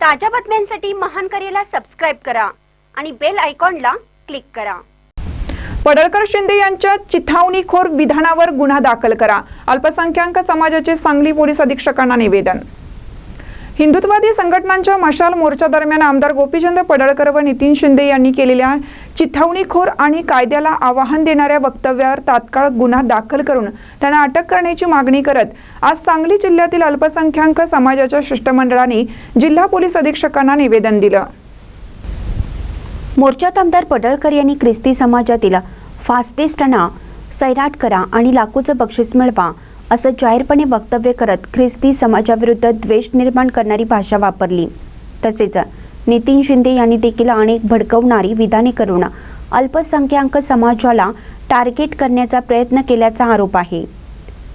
ताज्या बातम्यांसाठी महान करेला सबस्क्राईब करा आणि बेल आयकॉनला क्लिक करा. पडळकर शिंदे यांच्या चिथावणीखोर विधानावर गुन्हा दाखल करा. अल्पसंख्याक समाजाचे सांगली पोलीस अधीक्षकांना निवेदन. हिंदुत्ववादी संघटनांच्या मशाल मोर्चा दरम्यान आमदार गोपीचंद पडळकर व नितीन शिंदे यांनी केलेल्या चिथावणीखोर आणि कायद्याला आवाहन देणाऱ्या वक्तव्यावर तात्काळ गुन्हा दाखल करून त्यांना अटक करण्याची मागणी करत आज सांगली जिल्ह्यातील अल्पसंख्याक समाजाच्या शिष्टमंडळाने जिल्हा पोलीस अधीक्षकांना निवेदन दिलं. मोर्चात आमदार पडळकर यांनी ख्रिस्ती समाजातील फास्टेस्टना सैराट करा आणि लाखोचं बक्षीस मिळवा असं जाहीरपणे वक्तव्य करत ख्रिस्ती समाजाविरुद्ध द्वेष निर्माण करणारी भाषा वापरली. तसेच नितीन शिंदे यांनी देखील अनेक भडकवणारी विधाने करून अल्पसंख्याक समाजाला टार्गेट करण्याचा प्रयत्न केल्याचा आरोप आहे.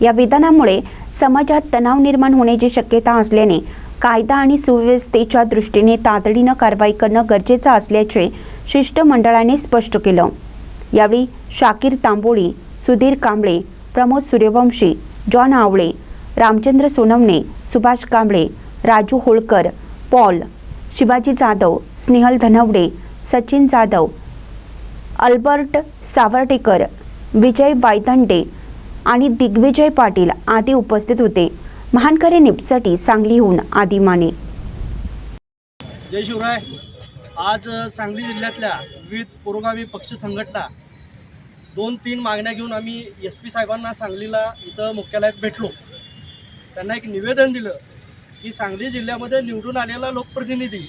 या विधानामुळे समाजात तणाव निर्माण होण्याची शक्यता असल्याने कायदा आणि सुव्यवस्थेच्या दृष्टीने तातडीनं कारवाई करणं गरजेचं असल्याचे शिष्टमंडळाने स्पष्ट केलं. यावेळी Shakir Tamboli Sudhir Kamble Pramod Suryavanshi John Awale Ramchandra Sonawane Subhash Kamble Raju Holkar Paul Shivaji Jadhav Snehal Dhanawade Sachin Jadhav Albert Savartekar Vijay Waydande आणि दिग्विजय पाटील आदी उपस्थित होते. महानकरे निपसाठी सांगलीहून आदी माने. जय शिवराय. आज सांगली जिल्ह्यातल्या विविध पुरोगामी पक्ष संघटना दोन तीन मागण्या घेऊन आम्ही एस पी साहेबांना सांगलीला इथं मुख्यालयात भेटलो. त्यांना एक निवेदन दिलं. की सांगली जिल्ह्यामध्ये निवडून आलेला लोकप्रतिनिधी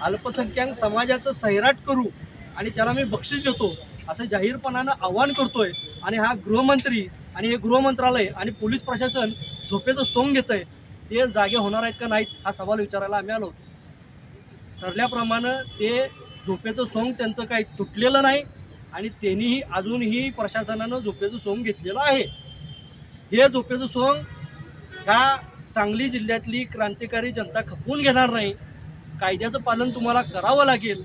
अल्पसंख्याक समाजाचं सैराट करू आणि त्याला मी बक्षीस देतो असं जाहीरपणानं आव्हान करतोय. आणि हा गृहमंत्री आणि हे गृहमंत्रालय आणि पोलीस प्रशासन झोपेचं सोंग घेत आहे ते जागे होणार आहेत का नाहीत हा सवाल विचारायला आम्ही आलो. ठरल्याप्रमाणे ते झोपेचं सोंग त्यांचं काही तुटलेलं नाही आणि त्यांनीही अजूनही प्रशासनानं झोपेचं सोंग घेतलेलं आहे. हे झोपेचं सोंग ह्या सांगली जिल्ह्यातली क्रांतिकारी जनता खपवून घेणार नाही. कायद्याचं पालन तुम्हाला करावं लागेल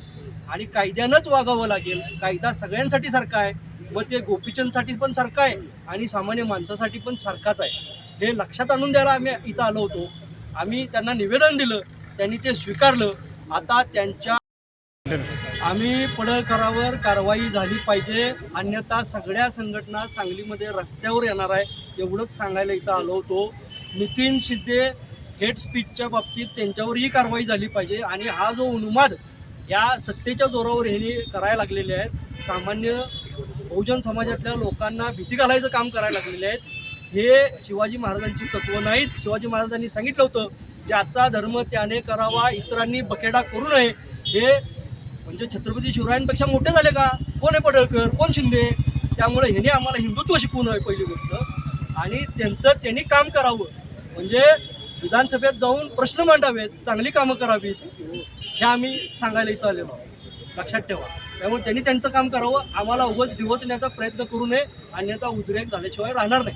आणि कायद्यानंच वागावं लागेल. कायदा सगळ्यांसाठी सारखा आहे व ते गोपीचंदसाठी पण सारखा आहे आणि सामान्य माणसासाठी पण सारखाच आहे. हे लक्षात आणून द्यायला आम्ही इथं आलो होतो. आम्ही त्यांना निवेदन दिलं त्यांनी ते स्वीकारलं. आता त्यांच्या आम्ही पडळकरावर कारवाई झाली पाहिजे. अन्यथा सगळ्या संघटना सांगलीमध्ये रस्त्यावर येणार आहे एवढंच सांगायला इथं आलो होतो. नितीन शिंदे हेड स्पीचच्या बाबतीत त्यांच्यावरही कारवाई झाली पाहिजे. आणि हा जो उन्माद या सत्तेच्या जोरावर हे करायला लागलेले आहेत. सामान्य बहुजन समाजातल्या लोकांना भीती घालायचं काम करायला लागलेले आहेत. हे शिवाजी महाराजांची तत्त्व नाहीत. शिवाजी महाराजांनी सांगितलं होतं ज्याचा धर्म त्याने करावा इतरांनी बकेडा करू नये. हे म्हणजे छत्रपती शिवरायांपेक्षा मोठे झाले का? कोण आहे पडळकर? कोण शिंदे? त्यामुळे ह्याने आम्हाला हिंदुत्व शिकवू नये पहिली गोष्ट. आणि त्यांचं त्यांनी काम करावं. म्हणजे विधानसभेत जाऊन प्रश्न मांडावेत चांगली कामं करावीत हे आम्ही सांगायला इथं आलेलो आहोत. लक्षात ठेवा. त्यामुळे त्यांनी त्यांचं काम करावं. आम्हाला उगच दिवचण्याचा प्रयत्न करू नये. अन्यथा उद्रेक झाल्याशिवाय राहणार नाही.